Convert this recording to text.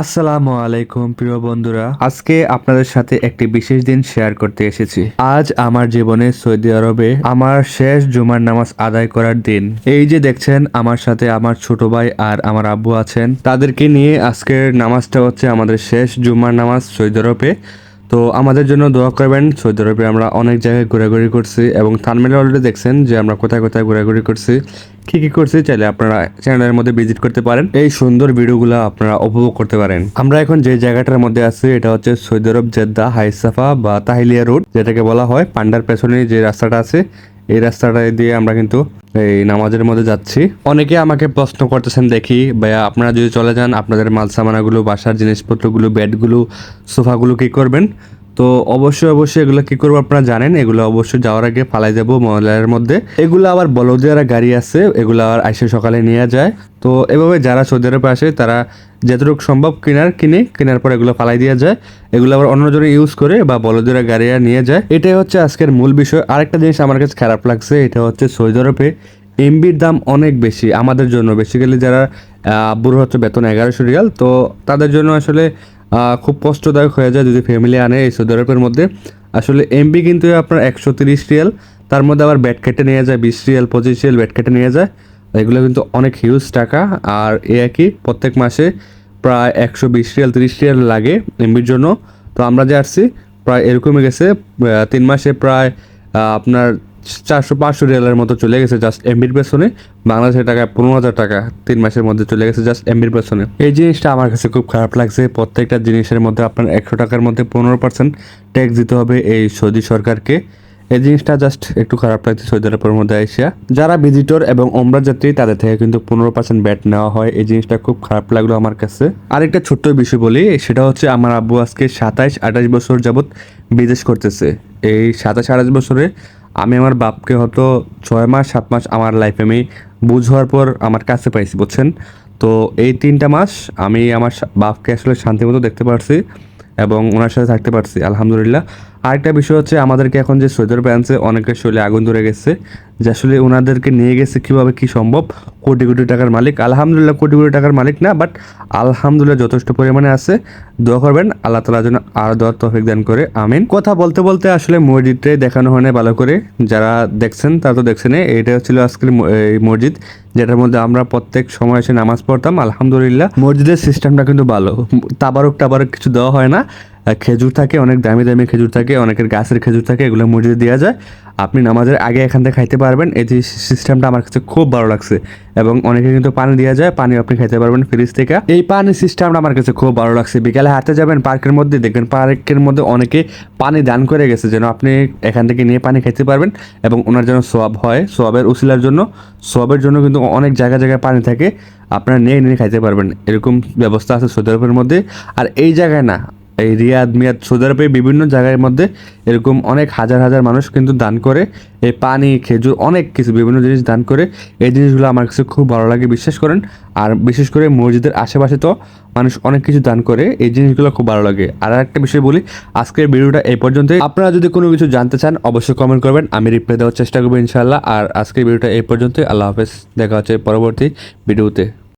আসসালামু আলাইকুম, প্রিয় বন্ধুরা। আজকে আপনাদের সাথে একটি বিশেষ দিন শেয়ার করতে এসেছি। আজ আমার জীবনে সৌদি আরবে আমার শেষ জুমার নামাজ আদায় করার দিন। এই যে দেখছেন, আমার সাথে আমার ছোট ভাই আর আমার আব্বু আছেন। তাদেরকে নিয়ে আজকের নামাজটা হচ্ছে আমাদের শেষ জুমার নামাজ সৌদি আরবে। তো আমাদের জন্য দোয়া করবেন। সৌদি আরবে আমরা অনেক জায়গায় ঘোরাঘুরি করছি এবং থানমেলে অলরেডি দেখছেন যে আমরা কোথায় কোথায় ঘোরাঘুরি করছি। কী কী করছি চাইলে আপনারা চ্যানেলের মধ্যে ভিজিট করতে পারেন। এই সুন্দর ভিডিওগুলো আপনারা উপভোগ করতে পারেন। আমরা এখন যে জায়গাটার মধ্যে আছি, এটা হচ্ছে সৌদি আরব জেদ্দা হাইসাফা বা তাহিলিয়া রোড, যেটাকে বলা হয় পান্ডার পেছনে যে রাস্তাটা আছে এই রাস্তাটা দিয়ে আমরা কিন্তু এই নামাজের মধ্যে যাচ্ছি। অনেকে আমাকে প্রশ্ন করতেছেন, দেখি ভাইয়া, আপনারা যদি চলে যান, আপনাদের মাল সামানাগুলো বাসার জিনিসপত্রগুলো, বেডগুলো, সোফাগুলো কি করবেন? তো অবশ্যই অবশ্যই এগুলো কি করব আপনারা জানেন, এগুলো অবশ্যই যাওয়ার আগে ফালাই যাব মহলার মধ্যে। এগুলো আবার বলদিয়ারা গাড়ি আছে, এগুলো আবার আইসে সকালে নিয়ে যায়। তো এভাবে যারা সৌদি আরবে আসে, তারা যতটুকু সম্ভব কেনার কিনে, কেনার পর এগুলো ফালাই দেওয়া যায়। এগুলো আবার অন্য অন্যজনে ইউজ করে বা বলদিয়ারা গাড়িরা নিয়ে যায়। এটাই হচ্ছে আজকের মূল বিষয়। আরেকটা জিনিস আমার কাছে খারাপ লাগছে, এটা হচ্ছে সৌদি আরবে এমবির দাম অনেক বেশি, আমাদের জন্য। বেসিক্যালি যারা আব্বুর হচ্ছে বেতন এগারোশো রিয়াল, তো তাদের জন্য আসলে খুব কষ্টদায়ক হয়ে যায় যদি ফ্যামিলি আনে এই সৌদি আরবের মধ্যে। আসলে এমবি কিন্তু আপনার একশো তিরিশ রিয়াল তার মধ্যে আবার ব্যাট কেটে নিয়ে যায় বিশ রিয়াল পঁচিশ রিয়াল ব্যাট কেটে নিয়ে যায়। এগুলো কিন্তু অনেক হিউজ টাকা, আর এ একই, প্রত্যেক মাসে প্রায় একশো বিশ রিয়াল তিরিশ রিয়াল লাগে এমবির জন্য। তো আমরা যে আসছি, প্রায় এরকমই গেছে তিন মাসে প্রায় আপনার চারশো পাঁচশো রিয়ালের মতো চলে গেছে জাস্ট এমবির পেছনে। বাংলাদেশের টাকায় পনেরো হাজার টাকা তিন মাসের মধ্যে চলে গেছে জাস্ট এমবির পেছনে। এই জিনিসটা আমার কাছে খুব খারাপ লাগছে। প্রত্যেকটা জিনিসের মধ্যে আপনার একশো টাকার মধ্যে পনেরো পার্সেন্ট ট্যাক্স দিতে হবে এই সৌদি সরকারকে। এই জিনিসটা জাস্ট একটু খারাপ লাগছে সৌদি আরবের মধ্যে এশিয়া যারা ভিজিটর এবং ওমরা যাত্রী, তাদের থেকে কিন্তু পনেরো পার্সেন্ট ব্যাট নেওয়া হয়। এই জিনিসটা খুব খারাপ লাগল আমার কাছে। আরেকটা ছোট্ট বিষয় বলি, সেটা হচ্ছে আমার আব্বু আজকে সাতাইশ আঠাশ বছর যাবৎ বিদেশ করতেছে। এই সাতাশ আঠাশ বছরে আমি আমার বাপকে হয়তো ছয় মাস, সাত মাস আমার লাইফে আমি বুঝ হওয়ার পর আমার কাছে পাইছি, বুঝছেন? তো এই তিনটা মাস আমি আমার বাপকে আসলে শান্তি মতো দেখতে পারছি এবং ওনার সাথে থাকতে পারছি, আলহামদুলিল্লাহ। আরেকটা বিষয় হচ্ছে আমাদেরকে এখন যে সৈদর ব্যান্সে অনেকের শরীরে আগুন ধরে গেছে, যে আসলে ওনাদেরকে নিয়ে গেছে কীভাবে কি সম্ভব, কোটি কোটি টাকার মালিক, আলহামদুলিল্লাহ কোটি কোটি টাকার মালিক না বাট আলহামদুলিল্লাহ যথেষ্ট পরিমাণে আছে। দোয়া করবেন, আল্লাহ তালা যেন আরও দোয়ার তৌফিক দান করে, আমিন। কথা বলতে বলতে আসলে মসজিদটাই দেখানো হয় না ভালো করে, যারা দেখছেন তারা তো দেখছেন এটা ছিল আজকের এই মসজিদ, যেটার মধ্যে আমরা প্রত্যেক সময় এসে নামাজ পড়তাম, আলহামদুলিল্লাহ। মসজিদের সিস্টেমটা কিন্তু ভালো তাবারক টাবারক কিছু দেওয়া হয় না খেজুর থাকে, অনেক দামি দামি খেজুর থাকে, অনেকের গাছের খেজুর থাকে, এগুলো মসজিদে দেওয়া যায়। আপনি নামাজের আগে এখান থেকে খাইতে পারবেন। এই যে সিস্টেমটা আমার কাছে খুব ভালো লাগছে এবং অনেকে কিন্তু পানি দেওয়া যায় পানি আপনি খাইতে পারবেন ফ্রিজ থেকে। এই পানি সিস্টেমটা আমার কাছে খুব ভালো লাগছে। বিকালে হাতে যাবেন পার্কের মধ্যে, দেখবেন পার্কের মধ্যে অনেকে পানি দান করে গেছে, যেন আপনি এখান থেকে নিয়ে পানি খাইতে পারবেন এবং ওনার যেন সোয়াব হয়, সোয়াবের উসিলার জন্য। সোয়াবের জন্য কিন্তু অনেক জায়গায় জায়গায় পানি থাকে, আপনারা নিয়ে নিয়ে খাইতে পারবেন। এরকম ব্যবস্থা আছে সৌদি আরবের মধ্যে। আর এই জায়গায় না এই রিয়াদ মিয়াদ সৌদি বিভিন্ন জায়গার মধ্যে এরকম অনেক হাজার হাজার মানুষ কিন্তু দান করে, এই পানি, খেজুর, অনেক কিছু বিভিন্ন জিনিস দান করে, এই জিনিসগুলো আমার কাছে খুব ভালো লাগে। বিশ্বাস করেন, আর বিশেষ করে মসজিদের আশেপাশে তো মানুষ অনেক কিছু দান করে, এই জিনিসগুলো খুব ভালো লাগে। আর একটা বিষয় বলি, আজকের ভিডিওটা এই পর্যন্তই। আপনারা যদি কোনো কিছু জানতে চান, অবশ্যই কমেন্ট করবেন, আমি রিপ্লাই দেওয়ার চেষ্টা করব ইনশাল্লাহ আর আজকের ভিডিওটা এই পর্যন্তই। আল্লাহ হাফেজ। দেখা হচ্ছে পরবর্তী ভিডিওতে।